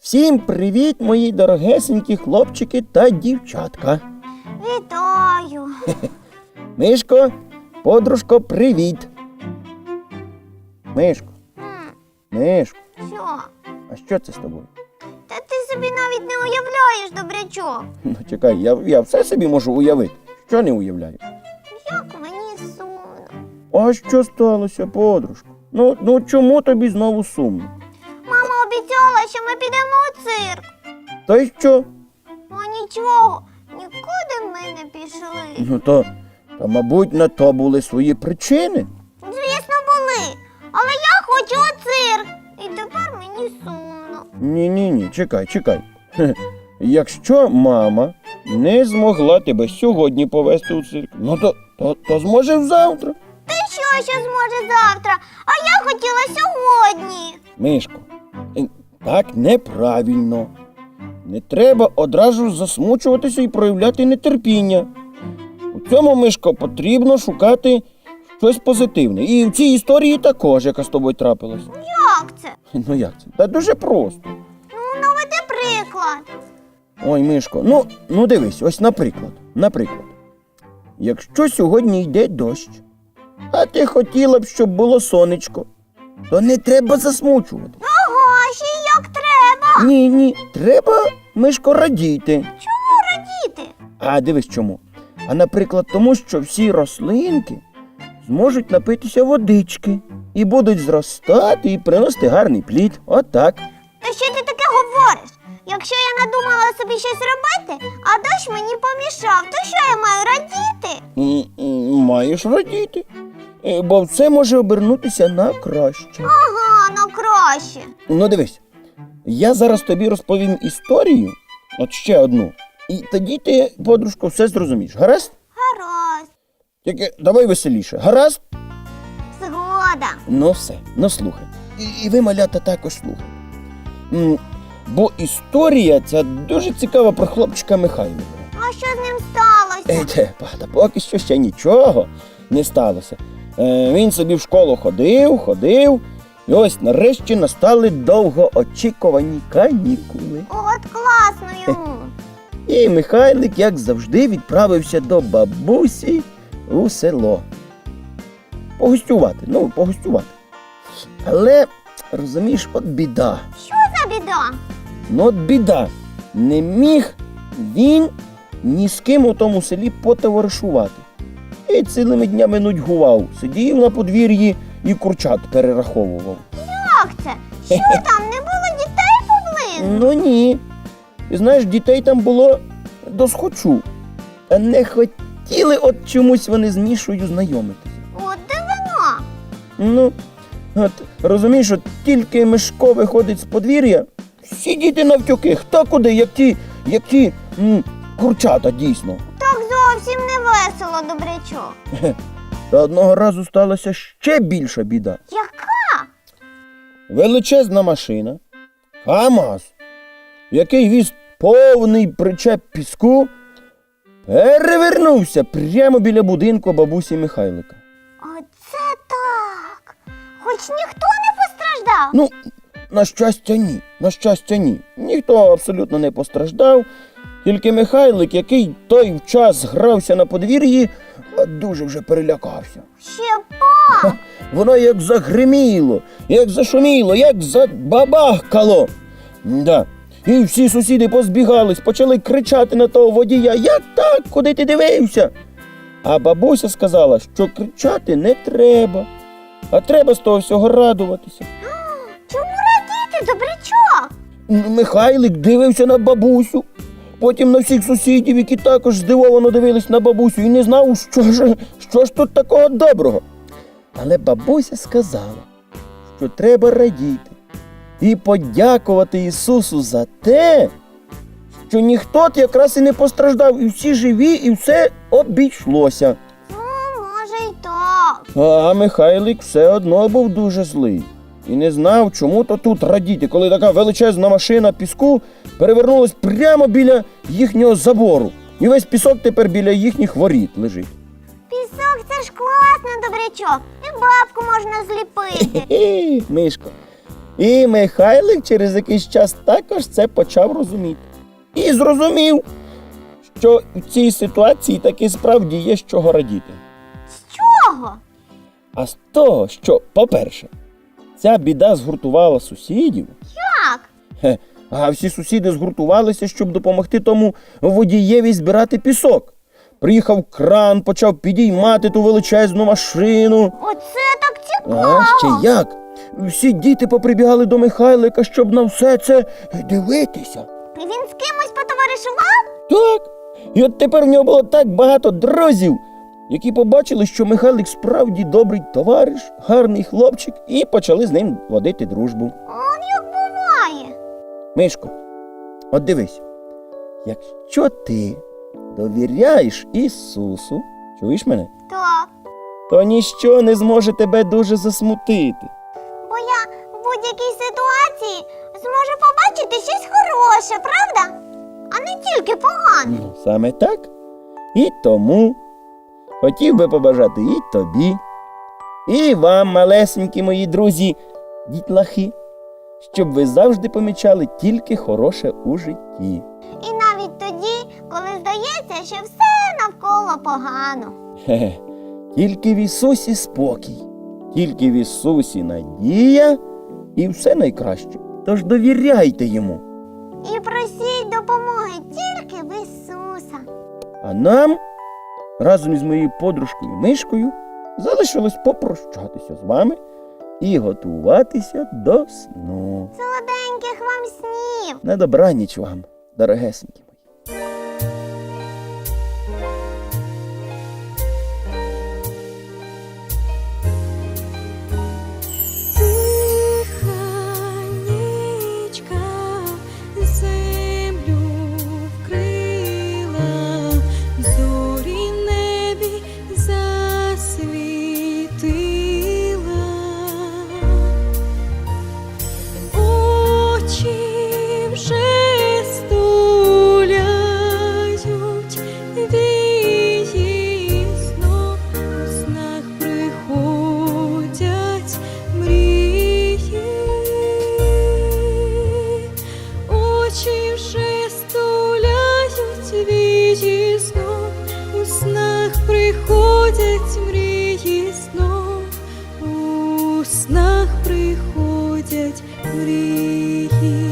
Всім привіт, мої дорогесенькі хлопчики та дівчатка. Вітаю. Мишко, подружко, привіт. Мишко, Мишко, Що? а що це з тобою? Та ти собі навіть не уявляєш, добрячок. Ну, чекай, я, я все собі можу уявити. Що не уявляю? Як мені сумно. А що сталося, подружко? Ну, ну чому тобі знову сумно? Ми підемо у цирк. Та й що? А нічого, нікуди ми не пішли. Ну то, то, мабуть, на то були свої причини. Звісно, були. Але я хочу у цирк. І тепер мені сумно. Ні, ні, ні, чекай, чекай. Хе. Якщо мама не змогла тебе сьогодні повезти у цирк, ну то, то, то зможе завтра. Ти що ще зможе завтра? А я хотіла сьогодні. Мишко, так неправильно. Не треба одразу засмучуватися і проявляти нетерпіння. У цьому, Мишко, потрібно шукати щось позитивне. І в цій історії також, яка з тобою трапилася. Як це? Ну як це? Та дуже просто. Ну, наведи приклад. Ой, Мишко, ну, ну дивись, ось наприклад. Наприклад, якщо сьогодні йде дощ, а ти хотіла б, щоб було сонечко, то не треба засмучувати. Ні, ні, треба, Мишко, радіти. Чому радіти? А дивись чому. А наприклад, тому що всі рослинки зможуть напитися водички і будуть зростати і приносити гарний плід. Отак. Та що ти таке говориш? Якщо я надумала собі щось робити, а дощ мені помішав, то що я маю радіти? М, м, Маєш радіти. Е, Бо це може обернутися на краще. Ага, ну краще. Ну дивись, я зараз тобі розповім історію, от ще одну. І тоді ти, подружко, все зрозумієш. Гаразд? Гаразд. Тільки давай веселіше. Гаразд? Згода. Ну все, ну слухай. І, і ви, малята, також слухайте. М, Бо історія ця дуже цікава про хлопчика Михайла. А що з ним сталося? Е, те, па- та поки що ще нічого не сталося. Е, він собі в школу ходив, ходив, і ось нарешті настали довгоочікувані канікули. От класно йому. І Михайлик, як завжди, відправився до бабусі у село. Погостювати, ну, погостювати. Але, розумієш, от біда. Що за біда? Ну, от біда. Не міг він ні з ким у тому селі потоваришувати. І цілими днями нудьгував, сидів на подвір'ї і курчат перераховував. Як це? Що там, не було дітей поблизу? Ну ні. Ти знаєш, дітей там було досхочу. А не хотіли от чомусь вони з Мішою знайомитися. От дивина. Ну, от розумієш, от тільки Мишко виходить з подвір'я, всі діти навтюки, хто куди, як ті, як ті м, курчата дійсно. Так зовсім не весело, добрячок. Та одного разу сталася ще більша біда. Яка? Величезна машина, КАМАЗ, який віз повний причеп піску, перевернувся прямо біля будинку бабусі Михайлика. Оце так. Хоч ніхто не постраждав. Ну, на щастя, ні. На щастя, ні. Ніхто абсолютно не постраждав. Тільки Михайлик, який той час грався на подвір'ї, а дуже вже перелякався. Ще па. Воно як загриміло, як зашуміло, як забабахкало. Да. І всі сусіди позбігались, почали кричати на того водія: Як так? Куди ти дивився? А бабуся сказала, що кричати не треба, а треба з того всього радуватися. Чому радіти, добрячок? Михайлик дивився на бабусю, потім на всіх сусідів, які також здивовано дивились на бабусю, і не знав, що ж, що ж тут такого доброго. Але бабуся сказала, що треба радіти і подякувати Ісусу за те, що ніхто якраз і не постраждав, і всі живі, і все обійшлося. Ну, може й так. А Михайлик все одно був дуже злий і не знав, чому то тут радіти, коли така величезна машина піску перевернулась прямо біля їхнього забору. І весь пісок тепер біля їхніх воріт лежить. Пісок це ж класно, добрячок. І бабку можна зліпити. Мишко. І Михайлик через якийсь час також це почав розуміти. І зрозумів, що в цій ситуації таки справді є з чого радіти. З чого? А з того, що, по-перше, ця біда згуртувала сусідів, Як? Хе, а всі сусіди згуртувалися, щоб допомогти тому водієві збирати пісок. Приїхав кран, почав підіймати ту величезну машину. Оце так цікаво. А ще як? Всі діти поприбігали до Михайлика, щоб на все це дивитися. Він з кимось потоваришував? Так. І от тепер в нього було так багато друзів, які побачили, що Михайлик справді добрий товариш, гарний хлопчик, і почали з ним водити дружбу. Он як буває. Мишко, от дивись, якщо ти довіряєш Ісусу, чуєш мене, Так. то ніщо не зможе тебе дуже засмутити. Бо я в будь-якій ситуації зможу побачити щось хороше, правда? А не тільки погане. Ну, Саме так. І тому хотів би побажати і тобі, і вам, малесенькі мої друзі, дітлахи, щоб ви завжди помічали тільки хороше у житті. І навіть тоді, коли здається, що все навколо погано. Хе-хе. Тільки в Ісусі спокій, тільки в Ісусі надія і все найкраще. Тож довіряйте йому. І просіть допомоги тільки в Ісуса. А нам разом із моєю подружкою Мишкою залишилось попрощатися з вами і готуватися до сну. Солоденьких вам снів! На добраніч вам, дорогесенькі. Harihi